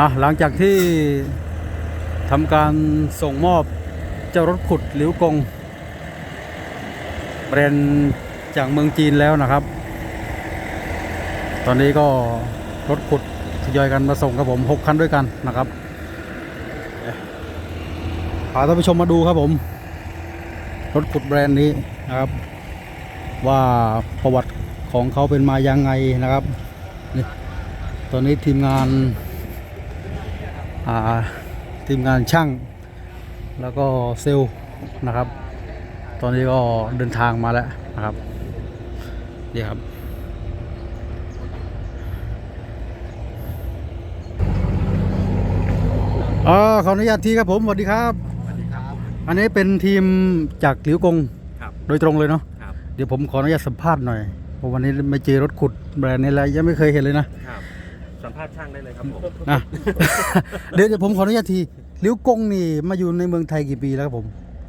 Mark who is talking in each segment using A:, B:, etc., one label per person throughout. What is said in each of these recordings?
A: อะหลังจากที่ทำการส่งมอบเจ้ารถขุดหลิวกงแบรนด์จากเมืองจีนแล้วนะครับ ตอนนี้ก็รถขุดทยอยกันมาส่งครับผมหกคันด้วยกันนะครับพาท่านผู้ชมมาดูครับผม รถขุดแบรนด์นี้นะครับ ว่าประวัติของเขาเป็นมายังไงนะครับนี่ตอนนี้ทีมงาน ทีมงานช่าง แล้วก็เซลล์นะครับ ตอนนี้ก็เดินทางมาแล้วนะครับนี่ครับอ๋อขออนุญาตทีครับผมสวัสดีครับ
B: สวัสดีครับ
A: อันนี้เป็นทีมจากหลิวกง
B: ครับ
A: โดยตรงเลยเนาะ
B: ครับ
A: เดี๋ยวผมขออนุญาตสัมภาษณ์หน่อยเพราะวันนี้ไม่เจอรถขุดแบรนด์นี้แล้วยังไม่เคยเห็นเลยนะครับ
B: สัมภาษณ์ช่างได้เลยครับผม
A: นะเดี๋ยวเดี๋ยวผมขออนุญาตทีหลิวกงนี่มาอยู่ในเมืองไทยกี่ปีแล้วครับผม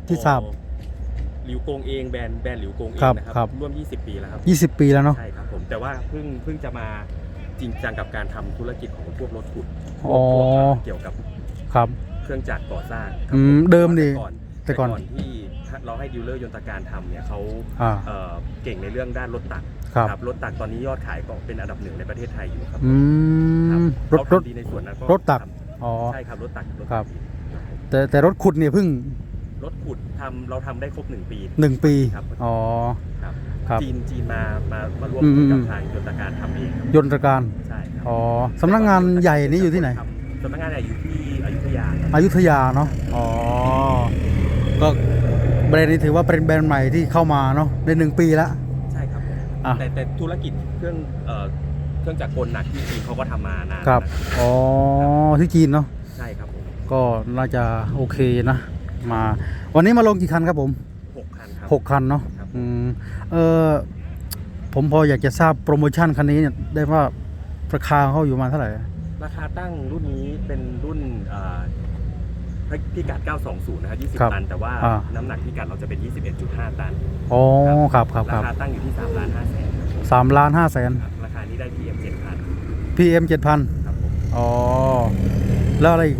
A: ที่ทราบ
B: โอ้หลิวโกงเองแบรนด์แบรนด์หลิวโกงเอง
A: ครับ
B: นะค
A: ครั
B: รับร่วม 20 ปีแล้วครับ
A: 20 ปีแล้วเนาะ
B: ใช่ครับผมแต่ว่าเพิ่งเพิ่งจะมาจริงจังกับการทำธุรกิจของพวกรถขุดพว
A: อ๋
B: ก
A: อ
B: พวกเกี่ยวกับ
A: ครับ
B: เครื่องจักรก่อสร้างครั
A: อื
B: ผม
A: เดิมนี่
B: ก่อน
A: แต่
B: แต่
A: ก่
B: ก่
A: อ
B: อน นที่เราให้ดีลเลอร์ยนตการทำเนี่ยเขา
A: อ่า
B: เอ่อเก่งในเรื่องด้านรถตัก
A: ครับ
B: รถตักตอนนี้ยอดขายก็เป็นอันดับหนึ่งในประเทศไทยอยู่ครับ
A: อื
B: ครับ
A: มรถ
B: เขา
A: รถ
B: ทำดีในส่วนนั้นก็
A: รถตัก
B: ทำ
A: อ๋อ
B: ใช่ครับรถตักรถ
A: ครับ
B: ตัก
A: แต่แต่รถขุดเนี่ยเพิ่ง
B: รถขุดทำเราทำได้ครบหนึ่งปี
A: 1ปี
B: ครับ
A: อ๋อ
B: ครับ
A: ครับ
B: จีนจีนมามามาร่วม
A: อืมอืม
B: กับทางยนตการทำเองครับ
A: ยนตรการ
B: ใช่ครับ
A: อ๋อสำนักงานใหญ่นี้อยู่ที่ไหน
B: สำนักงานใหญ่อยู่ที่อยุธยาครับ
A: อยุธยาเนาะ อ๋อ ก็แบรนด์นี้ถือว่าเป็นแบรนด์ใหม่ที่เข้ามาเนาะในหนึ่งปีแล้ว
B: ใช่ครับผม
A: อะ
B: แต่แต่ธุรกิจเครื่องเอ่อเครื่องจักรกลหนักที่จีนเขาก็ทำมานาน
A: ครับ
B: นะ
A: อ๋อที่จีนเนาะ
B: ใช่ครับผม
A: ก็น่าจะโอเคนะ มา วันนี้มาลงกี่คันครับผม
B: หกคันครับ
A: หกคันเนาะ
B: ครับ
A: อืมเออผมพออยากจะทราบโปรโมชั่นคันนี้เนี่ยได้ว่าราคาเขาอยู่ประมาณเท่าไหร่
B: ราคาตั้งรุ่นนี้เป็นรุ่นเอ่อ พิกัด 920 นะครับ
A: ครับ
B: 20 ตัน แต่ว่า
A: อ่า
B: น้ำหนักพิกัดเราจะเป็น 21.5 ตัน
A: อ๋อครับครับค
B: รา
A: รับ
B: คาตั้งอยู่ที่3ล้าน5แสนครับผม
A: สามล้านห้าแสน
B: ครับราคานี้ได้ PM 7,000
A: PM เจ็ดพัน
B: ครับผม
A: อ๋อ แล้วอะไรอีก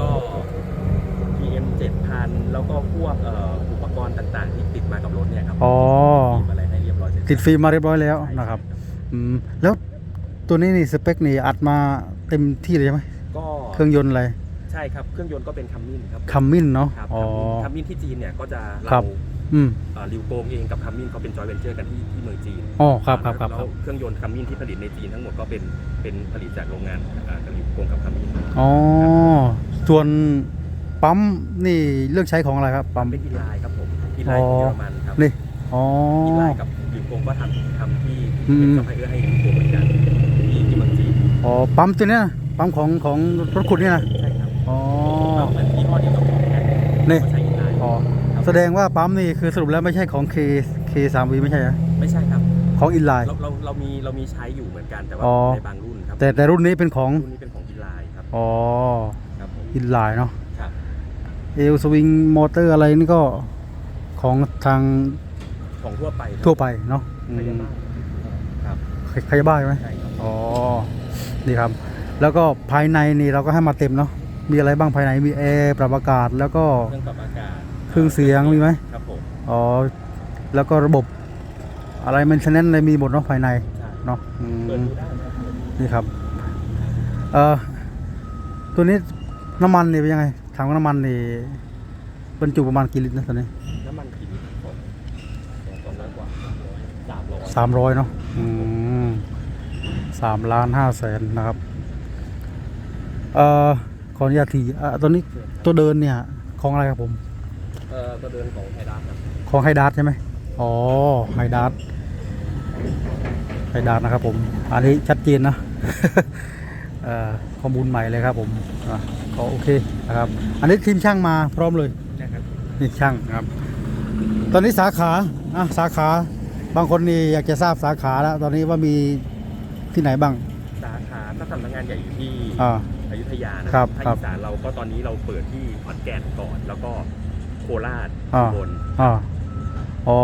B: ก็ PM 7,000 แล้วก็พวกเอ่ออุปกรณ์ต่างๆ ที่ติดมากับรถเนี่ยครับ
A: อ๋อ
B: มีอะไรให้เรียบร้อยเสร็จ
A: ติดฟิล์มมาเรียบร้อยแล้วนะครับอืมแล้วตัวนี้นี่สเปคนี่อัดมาเต็มที่เลยใช่ไหม
B: ก็
A: เครื่องยนต์อะไร
B: ใช่ครับ เครื่องยนต์ก็เป็นคัมมินครับ
A: คัมมินเนาะ
B: ครับ
A: อ๋อ
B: คัมมินที่จีนเนี่ยก็จะ
A: ครั
B: เรา
A: บ อืม
B: เอ่อริวโกงเองกับคัมมินเขาเป็นจอยเวนเจอร์กันที่ที่เมืองจีน
A: อ๋อครับครับครับค
B: แล้
A: รับ
B: วเครื่องยนต์คัมมินที่ผลิตในจีนทั้งหมดก็เป็นเป็นผลิตจากโรงงานอ่ากับริวโกงกับคัมมิน
A: อ๋อส่วนปั๊มนี่เลือกใช้ของอะไรครับปั๊ม
B: เป็นอินไลน์ครับผมอินไลน์ของเยอรมันครับ
A: นี่ อ๋อ
B: อินไลน์กับริวโกงก็ทำทำที่
A: อืม
B: เป็นซัพพลายเออร์ให้ริวโกงเหมือนกันที่ที่เมืองจีน
A: อ๋อปั๊มตัวเนี้ยนะปั๊มของของรถขุดนี่นะ
B: ใช่ครับ
A: อ๋อ
B: ก็เหมือนยี่ห้อเดียวกับของแอน
A: นี่
B: ก็ใช้อินไลน์
A: อ๋อ แสดงว่าปั๊มนี่คือสรุปแล้วไม่ใช่ของ K K 3 V ไม่ใช่นะ
B: ไม่ใช่ครับ
A: ของอินไลน์
B: เราเราเรามีเรามีใช้อยู่เหมือนกันแต่ว่า
A: อ๋อ
B: ในบางรุ่นครับ
A: แต่แต่รุ่นนี้เป็นของ
B: รุ่นนี้เป็นของอินไลน์ครับ
A: อ๋อ
B: ครับผม
A: อินไลน์เนาะ
B: ครับ
A: เอลสวิงมอเตอร์อะไรนี่ก็ของทาง
B: ของทั่วไปครับ
A: ทั่วไปเนาะอืม
B: พยาบาลครับ
A: ขยาบ้าใช่ไหม
B: ใช่ครับ
A: อ๋อ นี่ครับ แล้วก็ภายในนี่เราก็ให้มาเต็มเนาะ มีอะไรบ้างภายในมีแอร์ปรับอากาศแล้วก็
B: เครื่องปรับอากาศ
A: เครื่องเสียงมีไหม
B: ครับผม
A: อ๋อแล้วก็ระบบอะไรมันชแนนอะไรมีหมดเนาะภายใน
B: ใช่
A: เนาะอืม
B: เปิดดูได้ครับผม
A: นี่ครับเอ่อตัวนี้น้ำมันนี่เป็นยังไงถังน้ำมันนี่บรรจุประมาณกี่ลิตรนะตอนนี้
B: น้ำมันกี่ลิตรครับสองร้อยกว่าสามร้อย
A: สามร้อยเนาะอืมสามล้านห้าแสนนะครับเอ่อ ขออนุญาตทีอะตัวนี้ตัวเดินเนี่ยของอะไรครับผม
B: เอ่อก็เดินของไฮดัสครับ
A: ของไฮดัสใช่ไหมอ๋อไฮดัสไฮดัสนะครับผม อันนี้ชัดเจนนะ เอ่อข้อมูลใหม่เลยครับผมอะก็โอเคนะครับ อันนี้ทีมช่างมาพร้อมเลย
B: นะครับ
A: นี่ช่างครับ ตอนนี้สาขาอะสาขา บางคนนี่อยากจะทราบสาขาแล้ว ตอนนี้ว่ามีที่ไหนบ้าง
B: สาขาถ้าสำนักงานใหญ่อยู่ที่
A: อ่า
B: อยุธยานะครับภาค
A: ครับ
B: อีสานเราก็ตอนนี้เราเปิดที่ขอนแก่นก่อน แล้วก็โคราช
A: อ่า
B: อุบล
A: อ่าอ๋อ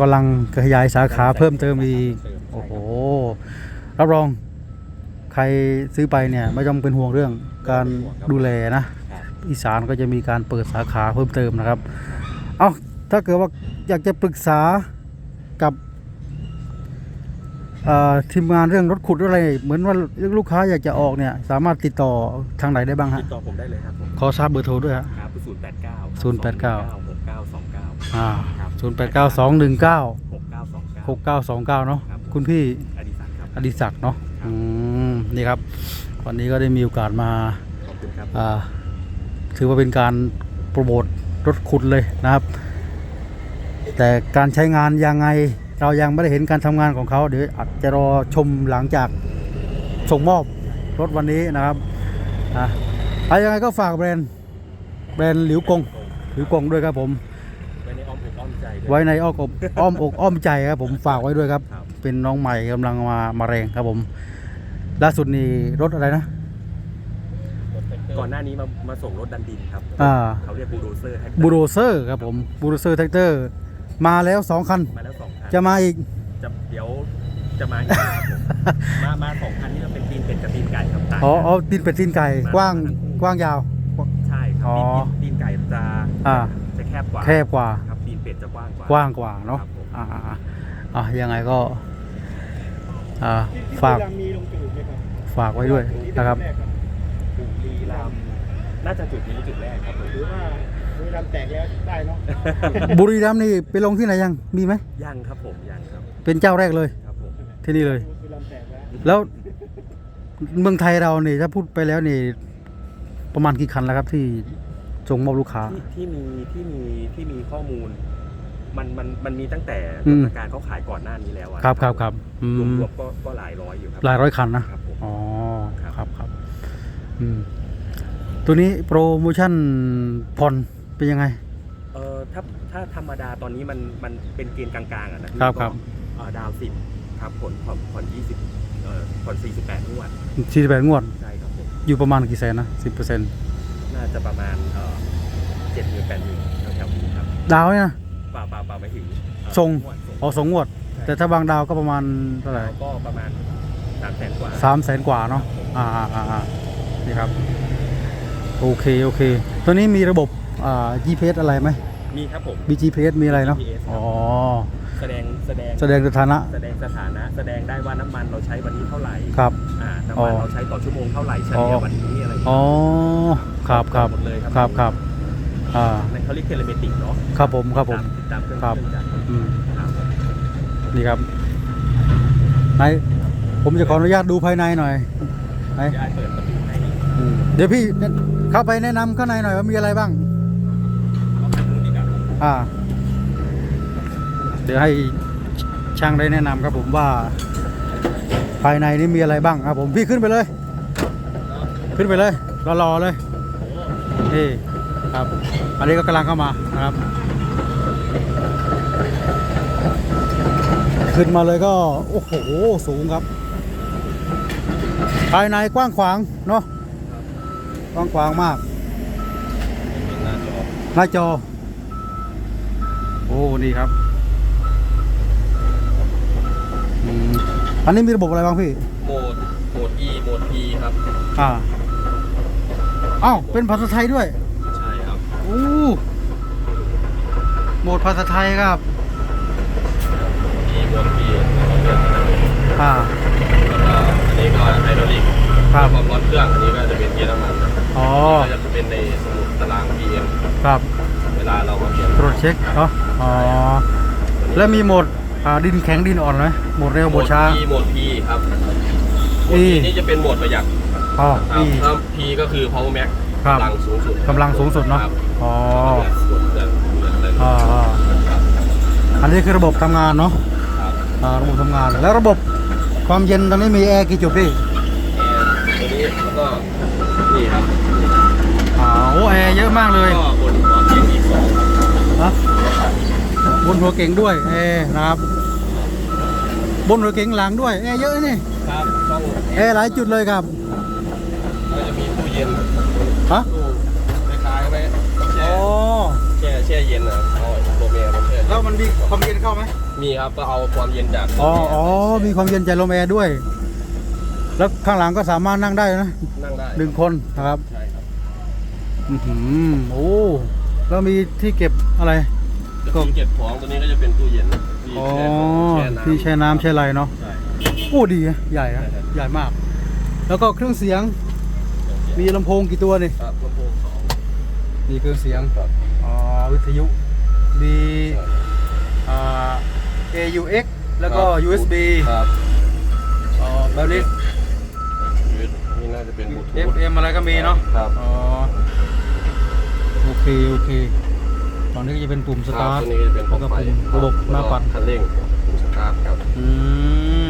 A: กำลังขยายสาขาเพิ่มเติมอีก
B: เพิ่มเติม
A: โอ้โห รับรอง ใครซื้อไปเนี่ยไม่ต้องเป็นห่วงเรื่องการดูแลนะ
B: ครับ
A: อีสานก็จะมีการเปิดสาขาเพิ่มเติมนะครับ เอาถ้าเกิดว่าอยากจะปรึกษากับเอ่อ ทีมงานเรื่องรถขุดอะไร เหมือนว่าลูกค้าอยากจะออกเนี่ย สามารถติดต่อทางไหนได้บ้างฮะ
B: ติดต่อผมได้เลยครับผม
A: ขอทราบเบอร์โทรด้วยฮะ
B: ครับศูนย์แปดเก้า
A: 089
B: หกเก้าสองเก้า
A: อ่า
B: ครับ
A: ศูนย์แปดเก้าสองหนึ่งเก้า
B: หกเก้าสองเก้า
A: หกเก้าสองเก้าเนาะ
B: ครับ
A: คุณพี่
B: อดิศักดิ์ครับ
A: อดิศักดิ์เนาะอืมนี่ครับ วันนี้ก็ได้มีโอกาสมา
B: ขอบคุณครับ
A: อ่าถือว่าเป็นการโปรโมทรถขุดเลยนะครับ แต่การใช้งานยังไง เรายังไม่ได้เห็นการทำงานของเขาเดี๋ยวอาจจะรอชมหลังจากส่งมอบรถวันนี้นะครับอะอะไรยังไงก็ฝากแบรนด์แบรนด์หลิวกงหลิวกงด้วยครับผม
B: ไว้ในอ้อมอกอ้อมใจด้วย
A: ไว้ในอ้อมอกอ้อมอกอ้อมใจครับผมฝากไว้ด้วยครับ
B: ครับ
A: เป็นน้องใหม่กำลังมามาแรงครับผม ล่าสุดนี่รถอะไรนะ
B: ก่อนหน้านี้มามาส่งรถดันดินครับ
A: อ่า
B: เขาเรียกบูโดเซอร์ให้
A: บูโรเซอร์ครับผมบูโรเซอร์แท็กเตอร์มาแล้วสองคัน
B: มาแล้วสองคัน
A: จะมาอีก
B: จะเดี๋ยวจะมาอีกครับผมมามาสองคันนี้เราเป็นตีนเป็ดกับตีนไก่ครับต่าง
A: อ๋อ
B: กัน
A: อ๋อตีนเป็ดตีนไก่
B: มา ก
A: ว้าง
B: ทั้งคู่
A: กว้างยาว
B: ใช่ครั
A: อ๋
B: บ
A: อ
B: ตีนตีนไก่จะ
A: อ่า
B: จะแคบกว่า
A: แคบกว่า
B: ครับตีนเป็ดจะกว้างกว่า
A: กว้างกว่าเนาะ
B: ครับผม
A: อ่าอ่าอ่าอะยังไงก็อ่าฝาก
C: มีลงจุดไหมครับ
A: ฝากไว้ด้วยนะครับ
B: บุรีรัมย์น่าจะจุดนี้จุดแรกครับผม
C: หรือว่า บุรีรัมย์แตกแล้วได้เนาะ
A: บุรีรัมย์นี่ไปลงที่ไหนยังมีไหม
B: ยังครับผมยังครับ
A: เป็นเจ้าแรกเลย
B: ครับผม
A: ที่นี่เลย
C: บุรีรัมย์แตกแล้ว
A: แล้วเมืองไทยเรานี่ถ้าพูดไปแล้วนี่ประมาณกี่คันแล้วครับที่ส่งมอบลูกค้า
B: ที่ที่มีที่มีที่มีข้อมูล มันมันมันมีตั้งแต่
A: อืม
B: รัฐการเขาขายก่อนหน้านี้แล้วอะ
A: ครับครับครับอื
B: รวม
A: ม
B: รวมก็ก็หลายร้อยอยู่ครับ
A: หลายร้อยคันนะ
B: ครับผม
A: อ๋อค
B: ครั
A: รับบครับอืมตัวนี้โปรโมชั่นผ่อน เป็นยังไง
B: เออถ้าถ้าธรรมดาตอนนี้มันมันเป็นเกณฑ์กลางๆอะนะครับ
A: ครับ
B: เอ่อดาวสิบครับผลผ่อนผ่อนยี่สิบเอ่อผ่อนสี่สิบแปดงวด
A: 48งวด
B: ใช่ครับผม
A: อยู่ประมาณกี่แสนนะ10เปอร์เซ็นต์
B: น่าจะประมาณเอ่อเจ็ดหมื่นแปดหมื่นแถวๆนี้ครับ
A: ดาวเนี่ยนะ
B: เปล่าเปล่าเปล่าไม่ถึงเอ่อ
A: ส่ง
B: วด
A: อ๋อสองงวดแต่ถ้าบางดาวก็ประมาณเท่าไหร่
B: แล้วก็ประมาณสามแสนกว่า
A: สามแสนกว่าเนาะอ่าอ่าอ่าอ่านี่ครับ โอเค โอเค ตัวนี้มีระบบ อ่า GPS อะไรไหม
B: มีครับผม
A: มี GPS มีอะไรเนาะ
B: GPS ครับ
A: อ๋อ
B: แสดงแสดง
A: แสดงสถานะ
B: แสดงสถานะ แสดงได้ว่าน้ำมันเราใช้วันนี้เท่าไหร่
A: ครับ
B: อ่าน้ำ
A: อ๋
B: มัน
A: อ
B: เราใช้ต่อชั่วโมงเท่าไหร่เฉ
A: อ๋
B: ลี่ย
A: อ
B: วันนี้อะไรอย่าง
A: อ๋
B: เงี้
A: อ
B: ย
A: ครับครับ
B: หมดเลยครับ
A: ครับครับอ่า
B: ในเขาเรียกเทเลเมติกเนาะ
A: ครับผม ครับผม
B: ติดตามเครื่อง
A: ครับ
B: เครื่องจักร
A: อืม
B: ครับ
A: นี่ครับไหนผมจะขออนุญาตดูภายในหน่อยไหน
B: ยายเปิดประตูให้
A: อืมเดี๋ยวพี่เข้าไปแนะนำข้างในหน่อยว่ามีอะไรบ้าง
B: เอาทางนู้นดีกว่า
A: อ่า เดี๋ยวให้ช่างได้แนะนำครับผมว่า ภายในนี่มีอะไรบ้างครับผมพี่ขึ้นไปเลย ขึ้นไปเลยรอๆเลยนี่ครับอันนี้ก็กำลังเข้ามานะครับ ขึ้นมาเลยก็ โอ้โห สูงครับ ภายในกว้างขวางเนาะกว้างขวางมาก หน้าจอ อ้นี่ครับอืมอันนี้มีระบบอะไรบ้างพี่
B: โหมดโหมด E โหมด P ครับ
A: อ่าอ้าวเป็นภาษาไทยด้วย
B: ใช่ครับ
A: โอ้โหมดภาษาไทยครับ
B: E โหมด P
A: อ่า
B: แล้วก็อันนี้ก็ไฮดรอลิก
A: ครับ
B: ความร้อนเครื่องอันนี้ก็จะเป็นเกียร์น้ำมัน
A: อ๋อ
B: ก็จะเป็นในสมุดตาราง PM
A: ครับ
B: เวลาเรามาเปลี่ยน
A: ตรวจเช็คเนาะ อ๋อ แล้วมีโหมดอ่าดินแข็งดินอ่อนไหมโหมดเร็วโหมดช้า
B: E โหมด P ครับโหมด
A: E
B: P นี่จะเป็นโหมดประหยัด
A: อ๋อ
B: ครับ
A: อี
B: ถ้า P ก็คือ power max
A: ครับ
B: กำลังสูงสุด
A: กำลังสูงสุดเนาะ
B: ครับ
A: อ๋อ
B: ส่วนเดือนเดือนเดือน
A: อ่าอ่า
B: ครับ
A: อันนี้คือระบบทำงานเนาะ
B: ครับ
A: อ่าระบบทำงาน แล้วระบบความเย็นตอนนี้มีแอร์กี่จุดพี่
B: แอร์ตัวนี้แล้วก็นี่ครับ
A: อ่าโอ้แอร์เยอะมากเลย
B: ก็บนหัวเตียงอีกสอง
A: นะ บนหัวเก่งด้วยแอร์นะครับ บนหัวเก่งหลังด้วยแอร์เยอะนี่
B: ครับช่อง
A: แอร์หลายจุดเลยครับ
B: ก็จะมีตู้เย็น
A: ฮะ
B: ตู้คล้ายๆไว้แช่
A: อ๋อ
B: แช่แช่เย็นนะเอาโรเมร์มาแช่
A: แล้วมันมีความเย็นเข้าไหม
B: มีครับก็เอาความเย็นจาก
A: อ๋ออ๋อมีความเย็นจากลมแอร์ด้วย แล้วข้างหลังก็สามารถนั่งได้นะ
D: นั่งได้
A: หนึ่งคนนะครับ
D: ใช่ครับ
A: อื้อหือโอ้แล้วมีที่เก็บอะไร
D: ก็ที่เก็บของตัวนี้ก็จะเป็นตู้เย็นที่
A: อ๋อ
D: แช่น้ำ
A: ที่แช่น้ำแช่อะไรเนาะ
D: ใช่
A: โอ้ดีนะใหญ่นะ
D: ใช่ครับ
A: ใหญ่มาก แล้วก็เครื่องเสียงมีลำโพงกี่ตัวนี่
D: ครับลำโพงสอง
A: มีเครื่องเสียง
D: ครับ
A: อ๋อวิทยุมีอ่า AUX แล้วก็
D: ครับ
A: USB
D: ครับ
A: อ๋อแบบนี้
D: นี่น่าจะเป็นบลูทูธ
A: FM อะไรก็มีเนาะ
D: ครับ
A: อ๋อ โอเค โอเค ตอนนี้ก็จะเป็นปุ่มส
D: ครั
A: ตา
D: บ
A: ร์ท
D: ตัวนี้ก็จะเป็นพ
A: แล้ววก็
D: กไฟ
A: ปุ่มระบบหน้าปัด
D: คันเร่งปุ่มสตาร์ทครับ
A: อื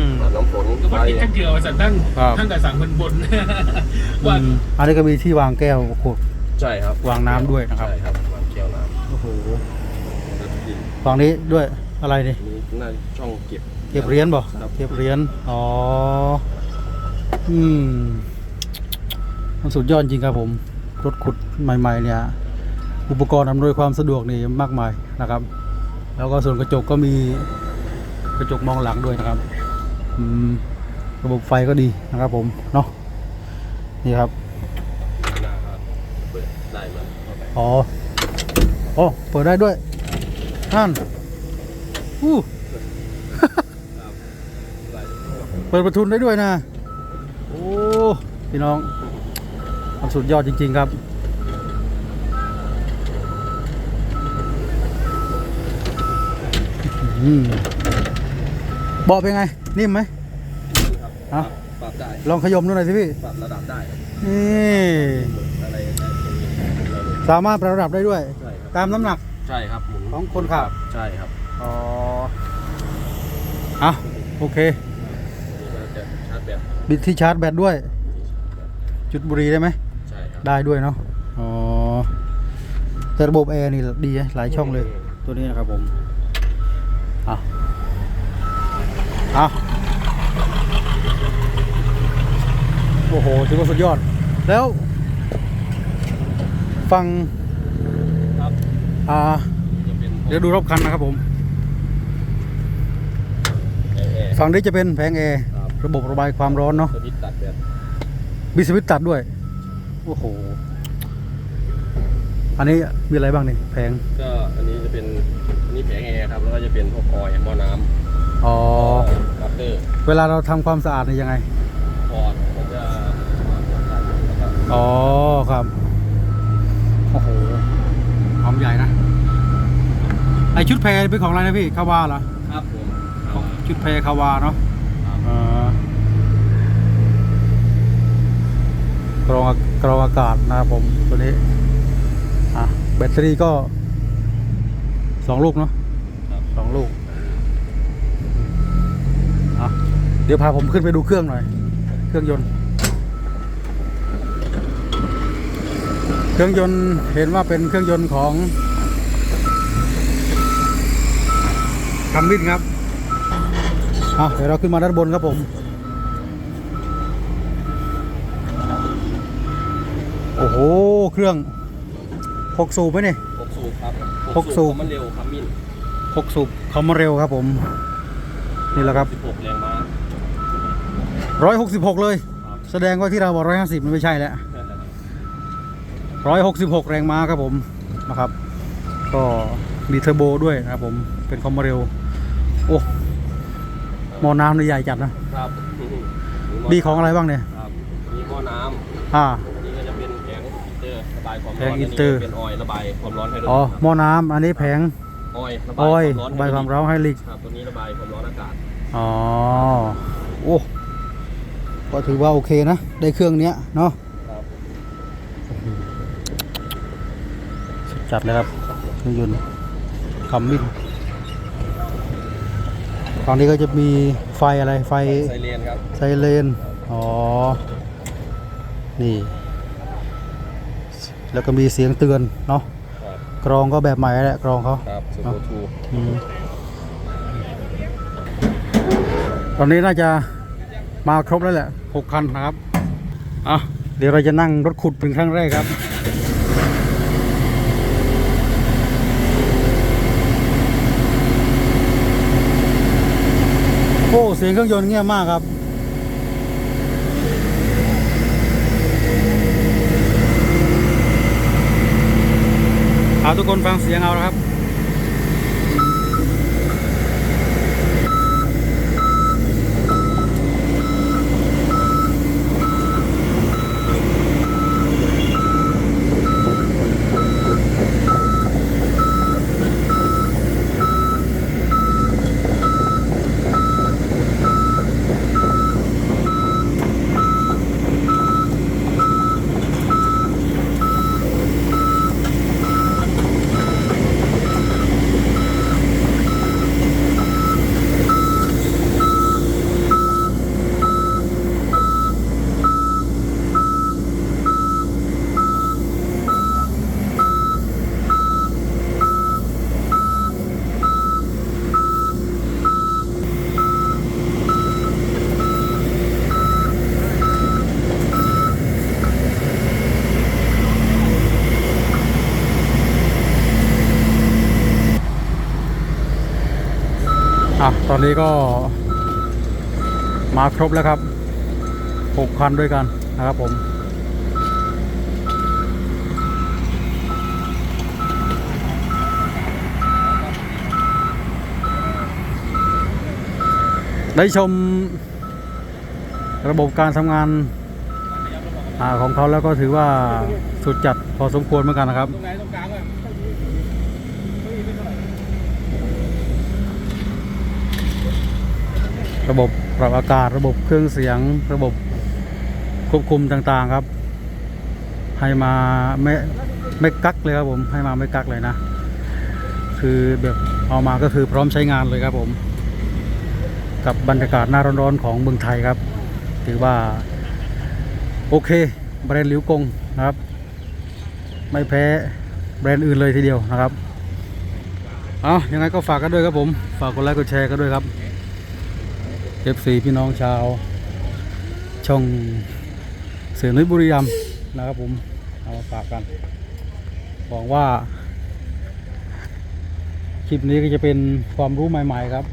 A: ม
D: ปัดน้ำฝน
B: ก็ว่ากินข้างเดียวสัตว์ตั้ง
A: ครับ
B: ตั้งแต่สั่งบนบน
A: อื
B: ว่าม
A: อันนี้ก็มีที่วางแก้วขวด
D: ใช่ครับ
A: วางน้ำด้วยนะครับ
D: ใช่ครับวางแก้วน้
A: โอ้โหำ
D: แล้วที่
A: ฝั่งนี้ด้วยอะไรนี่
D: นี่น่าช่องเก็บ
A: เก็บเหรียญบ่
D: ครับ
A: เก็บเหรียญอ๋อ อืม มันสุดยอดจริงครับผม รถขุดใหม่ ๆ เนี่ย อุปกรณ์อำนวยความสะดวกนี่มากมายนะครับ แล้วก็ส่วนกระจกก็มีกระจกมองหลังด้วยนะครับระบบไฟก็ดีนะครับผมเนาะนี่ครับ
D: อ๋
A: อโอ้เปิดได้ด้วยนั่นอู้เปิดประทุนได้ด้วยนะ โอ้ พี่น้องมันสุดยอดจริง ๆ ครับ อืมเบาะเป็นไง นิ่มไหม
D: ครับ
A: เอา
D: ปรับได้
A: ลองขยมดูหน่อยสิพี่
D: ปรับระดับได้ครับ
A: นี่
D: อะไรได้ตรงนี้เราเลย
A: สามารถปรับระดับได้ด้วย
D: ใช่ครับ
A: ตามน้ำหนัก
D: ใช่ครับหมุน
A: ของคนขับ
D: ใช่ครับ
A: อ๋ออะโอเค
D: นี่ก็จะชาร์จแบต
A: บิดที่ชาร์จแบตด้วย จุดบุหรีได้ไหม
D: ใช่ครับ
A: ได้ด้วยเนาะ อ๋อแต่ระบบแอร์นี่ดีนะหลายช่องเลย ตัวนี้นะครับผมอะ อะโอ้โหถือว่าสุดยอด แล้วฟัง
D: ครับ
A: อ่า
D: จะเป็น
A: เดี๋ยวดูรอบคันนะครับผม
D: แอร์แอร์
A: ฝั่งนี้จะเป็นแผงแอร์
D: ครับ
A: ระบบระบายความร้อนเนาะ
D: สวิตช์ตัดแบต
A: มีสวิตช์ตัดด้วย โอ้โห อันนี้มีอะไรบ้างนี่แผง
D: ก็อันนี้จะเป็นอันนี้แผงแอร์ครับ แล้วก็จะเป็นพวกออยล์หม้อน้ำ
A: อ๋อ
D: คัตเตอร์
A: เวลาเราทำความสะอาดนี่ยังไง
D: พอร์ตมันจะแล้วก็
A: อ๋อครับ โอ้โหหอมใหญ่นะ ไอชุดเพลเป็นของอะไรนะพี่คาวาเหรอ
D: ครับผม
A: ชุดเพลคาวาเนาะเอ่อกรองอากกรองอากาศนะครับผมตัวนี้ อะ แบตเตอรี่ก็สองลูกเนาะ
D: ครับ
A: สองลูกอะ เดี๋ยวพาผมขึ้นไปดูเครื่องหน่อย เครื่องยนต์ เครื่องยนต์เห็นว่าเป็นเครื่องยนต์ของคัมบินครับอะเดี๋ยวเราขึ้นมาด้านบนครับผมโอ้โห เครื่องหกสูบไหมเนี่ย
D: หกสูบครับ
A: หกสูบ
D: มันเร็วครับมิน
A: หกสูบเขามาเร็วครับผม นี่แหละครับ
D: สิบหกแรงม้า
A: ร้อยหกสิบหกเลย
D: ครับ
A: แสดงว่าที่เราบอกร้อยห้าสิบมันไม่ใช่แล้วร้อยหกสิบหกแรงม้าครับผมนะครับ ก็มีเทอร์โบด้วยนะครับผมเป็นคอมมาเร็วโอ้หมอน้ำนี่ใหญ่จัดนะ ครับมีของอะไรบ้างเนี่ย
D: ครับมีหม้อน้
A: อ่าำ
D: อันนี้ก็จะเป็นแผงอินเตอร์ระบายความ
A: แผ
D: ร้องน
A: อินเตอร์
D: นนี้เป็นออยล์ระบายความร้อนให้รถ
A: อ๋อหม้อน้ำอันนี้แผง
D: ออยล์ระ
A: ออยล์
D: บายความ
A: ใบ
D: ร้อน
A: ความร้อนไฮลิก
D: ครับตัวนี้ระบายความร้อนอากาศ
A: อ๋อโอ้ ก็ถือว่าโอเคนะ ได้เครื่องเนี้ยเนาะ
D: ครับ
A: สุดจัดเลยครับเครื่องยนต์คัมมินตอนนี้ก็จะมีไฟอะไรไฟ
D: ไซเรนครับ
A: ไซเรนอ๋อ นี่ แล้วก็มีเสียงเตือนเนาะ
D: ครับ
A: กรองก็แบบใหม่แหละกรองเขา
D: ครับสูโทู
A: อืมตอนนี้น่าจะ มาครบแล้วแหละหกคันนะครับอะเดี๋ยวเราจะนั่งรถขุดเป็นครั้งแรกครับโอ้เสียงเครื่องยนต์เงียบมากครับเอาทุกคนฟังเสียงเอาละครับ อะตอนนี้ก็มาครบแล้วครับหกคันด้วยกันนะครับผมได้ชมระบบการทำงานอของเขาแล้วก็ถือว่าสุดจัดพอสมควรเหมือนกันนะครับ
C: ระ
A: ระบบปรับอากาศระบบเครื่องเสียงระบบควบคุมต่างๆครับ ให้มาไม่ไม่กักเลยครับผมให้มาไม่กักเลยนะ คือแบบเอามาก็คือพร้อมใช้งานเลยครับผม กับบรรยากาศหน้าร้อนๆของเมืองไทยครับ ถือว่า โอเค แบรนด์หลิวกงนะครับ ไม่แพ้แบรนด์อื่นเลยทีเดียวนะครับ เอายังไงก็ฝากกันด้วยครับผม ฝากกดไลค์กดแชร์กันด้วยครับ FC พี่น้องชาว ช่องเสือนุ้ยบุรีรัมย์นะครับผมเอามาฝากกันหวังว่า คลิปนี้ก็จะเป็นความรู้ใหม่ ๆ ครับ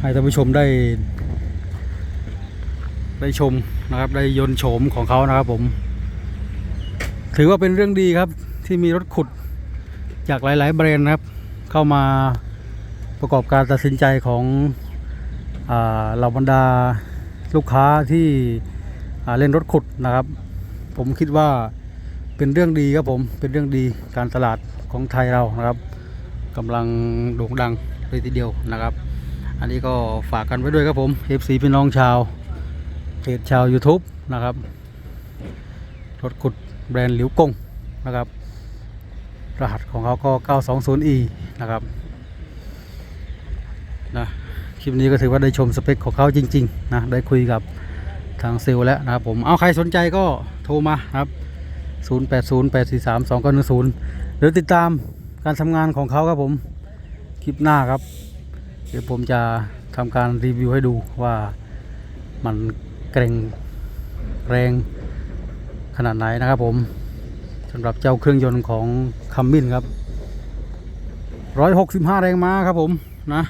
A: ให้ท่านผู้ชมได้ ได้ชมนะครับ ได้ยนโฉมของเขานะครับผม ถือว่าเป็นเรื่องดีครับที่มีรถขุดจากหลาย ๆ แบรนด์นะครับ เข้ามาประกอบการตัดสินใจของ เหล่าบรรดาลูกค้าที่เล่นรถขุดนะครับ ผมคิดว่าเป็นเรื่องดีครับผมเป็นเรื่องดีการตลาดของไทยเรานะครับกำลังโด่งดังเลยทีเดียวนะครับ อันนี้ก็ฝากกันไว้ด้วยครับผม FC พี่น้องชาวเพจชาว YouTube นะครับ รถขุดแบรนด์หลิวกงนะครับ รหัสของเขาก็ 920e นะครับนะ ลิปนี้ก็ถือว่าได้ชมสเปคของเขาจริงๆนะได้คุยกับทางเซลแล้วนะครับผมเอาใครสนใจก็โทรมาครับ 0808432910 หรือติดตามการทำงานของเขาครับผมคลิปหน้าครับ เดี๋ยวผมจะทำการรีวิวให้ดูว่ามันเกรงแรงขนาดไหนนะครับผมสำหรับเจ้าเครื่องยนต์ของคัมมินครับ 165 แรงม้าครับผมนะ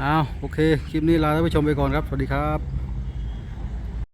A: อาโอเค คลิปนี้ลาท่านผู้ชมไปก่อนครับ สวัสดีครับ